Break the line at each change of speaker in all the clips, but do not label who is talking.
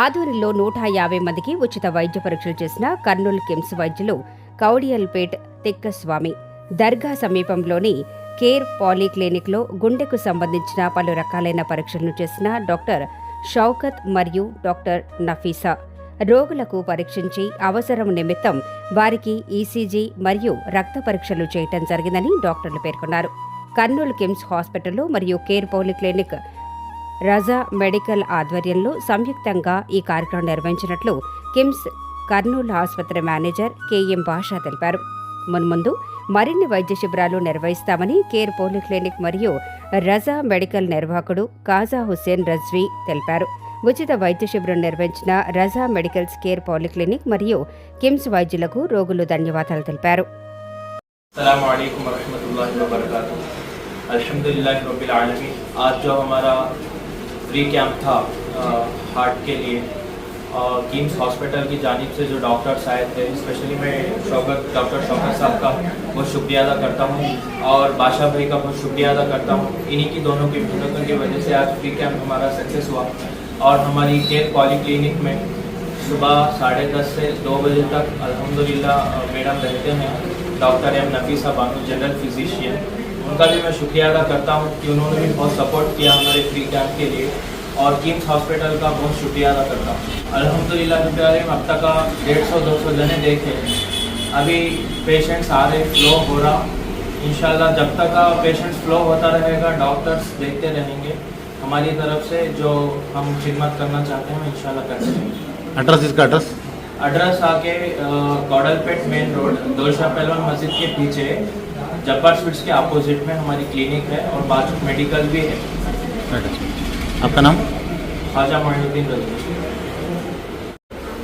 ఆధ్వర్యంలో నూట యాభై మందికి ఉచిత వైద్య పరీక్షలు చేసిన కర్నూలు కిమ్స్ వైద్యులు కౌడియల్పేట్ తిక్కస్వామి. దర్గా సమీపంలోని కేర్ పాలీక్లినిక్లో గుండెకు సంబంధించిన పలు రకాలైన పరీక్షలను చేసిన డాక్టర్ షౌకత్ మరియు డాక్టర్ నఫీసా. రోగులకు పరీక్షించి అవసరం నిమిత్తం వారికి ఈసీజీ మరియు రక్త పరీక్షలు చేయటం జరిగిందని డాక్టర్లు పేర్కొన్నారు. కర్నూలు కిమ్స్ హాస్పిటల్ మరియు కేర్ పాలీక్లినిక్ రజా మెడికల్ ఆధ్వర్యంలో సంయుక్తంగా ఈ కార్యక్రమం నిర్వహించినట్లు కిమ్స్ కర్నూలు ఆసుపత్రి మేనేజర్ కెఎం భాషా తెలిపారు మున్ముందు మరిన్ని వైద్య శిబిరాలు నిర్వహిస్తామని కేర్ పోలీక్లినిక్ మరియు రజా మెడికల్ నిర్వాహకుడు కాజా హుస్సేన్ రజ్వీ తెలిపారు ఉచిత వైద్య శిబిరం నిర్వహించిన రజా మెడికల్స్ కేర్ పాలిక్లినిక్ మరియు కిమ్స్ వైద్యులకు రోగులు ధన్యవాదాలు తెలిపారు
अल्लाम वरहमल वर्क अल्हम्दुलिल्लाह रब्बिल आलमीन आज जो हमारा फ्री कैंप था हार्ट के लिए। और किम्स हॉस्पिटल की जानब से जो डॉक्टर्स आए थे स्पेशली मैं शौकत डॉक्टर शौकत साहब का बहुत शुक्रिया अदा करता हूँ और बादशाह भाई का बहुत शुक्रिया अदा करता हूँ। इन्हीं की दोनों की मेहनतों की वजह से आज फ्री कैंप हमारा सक्सेस हुआ और हमारी केयर पॉली क्लिनिक में सुबह साढ़े दस से दो बजे तक अल्हम्दुलिल्लाह अ, मैडम रहते हैं। Doctor M Nafisa Banu general physician. उनका भी मैं शुक्रिया अदा करता हूँ कि उन्होंने भी बहुत सपोर्ट किया हमारे फ्री कैंप के लिए और किम्स हॉस्पिटल का बहुत शुक्रिया अदा करता हूँ। रब्बिल आलमीन, अब तक का डेढ़ सौ, दो सौ जने देखे अभी पेशेंट्स आ रहे फ्लो हो रहा। इन जब तक पेशेंट्स फ्लो होता रहेगा डॉक्टर्स देखते रहेंगे। हमारी तरफ़ से जो हम खिदमत करना चाहते हैं इंशाल्लाह करते रहेंगे।
एड्रेस इसका एड्रेस
एड्रेस आके गौडलपेट मेन रोड दोलशा पहलवान मस्जिद के पीछे जब्बार स्वीट्स के अपोजिट में हमारी क्लिनिक है और बाजू मेडिकल भी है
आपका नाम
ख्वाजा मोइनुद्दीन रजवी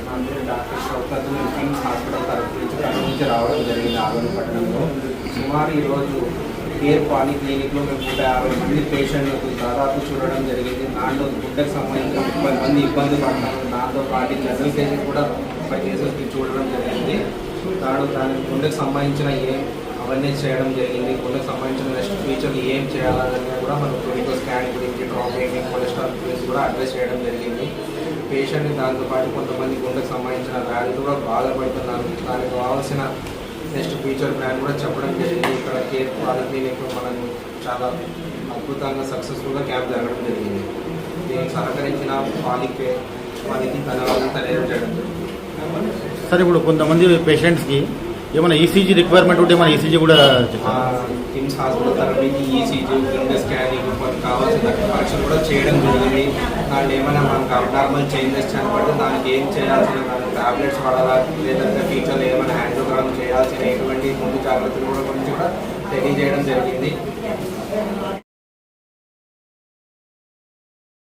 నా పేరు డాక్టర్ షౌకత్ కిమ్స్ హాస్పిటల్ తరఫు నుంచి కర్నూలు నుంచి రావడం జరిగింది ఆదోని పట్టణంలో సుమారు ఈరోజు కేర్ పాలీ క్లినిక్లో మేము నూట యాభై మంది పేషెంట్లకు దాదాపు చూడడం జరిగింది దాంట్లో గుడ్డకు సంబంధించిన ముప్పై మంది ఇబ్బంది పడ్డారు దాంతో పాటు జనరల్ కేసెస్ కూడా ముప్పై కేసెస్కి చూడడం జరిగింది. దాడు దాని గుండెకు సంబంధించిన ఏం అవన్నీ చేయడం జరిగింది. గుండెకు సంబంధించిన నెక్స్ట్ ఫ్యూచర్ ఏం చేయాలనేది కూడా మనం క్లినికల్ స్కాన్ గురించి డ్రాపింగ్ కొలెస్ట్రాల్ గురించి కూడా అడ్రస్ చేయడం జరిగింది. పేషెంట్ని దాంతోపాటు కొంతమంది గుండెకు సంబంధించిన వ్యాధులు కూడా బాధపడుతున్నారు. దానికి కావాల్సిన నెక్స్ట్ ఫ్యూచర్ ప్లాన్ కూడా చెప్పడం జరిగింది. ఇక్కడ కేర్ క్లినిక్ మనం చాలా అద్భుతంగా సక్సెస్ఫుల్గా క్యాంప్ జరగడం జరిగింది. దీనికి సహకరించిన పాలిక్ వాళ్ళకి ధన్యవాదాలు తెలియజేయడం జరిగింది.
సార్ ఇప్పుడు కొంతమంది పేషెంట్స్కి ఏమైనా ఈసీజీ రిక్వైర్మెంట్ ఉంటే ఏమైనా ఈసీజీ కూడా
ఆ, కిమ్స్ హాస్పిటల్ తరఫు నుంచి ఈసీజీ గుండె స్కానింగ్ కొన్ని కావాల్సిన పరీక్షలు కూడా చేయడం జరిగింది. దాంట్లో ఏమైనా మనకు అబ్నార్మల్ చేంజెస్ కనపడితే దానికి ఏం చేయాల్సిన దానికి టాబ్లెట్స్ వాడాలా లేదంటే ఫ్యూచర్లో ఏమైనా హ్యాండ్గ్రామ్ చేయాల్సిన ఎటువంటి ముందు జాగ్రత్తలు కూడా గురించి కూడా తెలియజేయడం జరిగింది.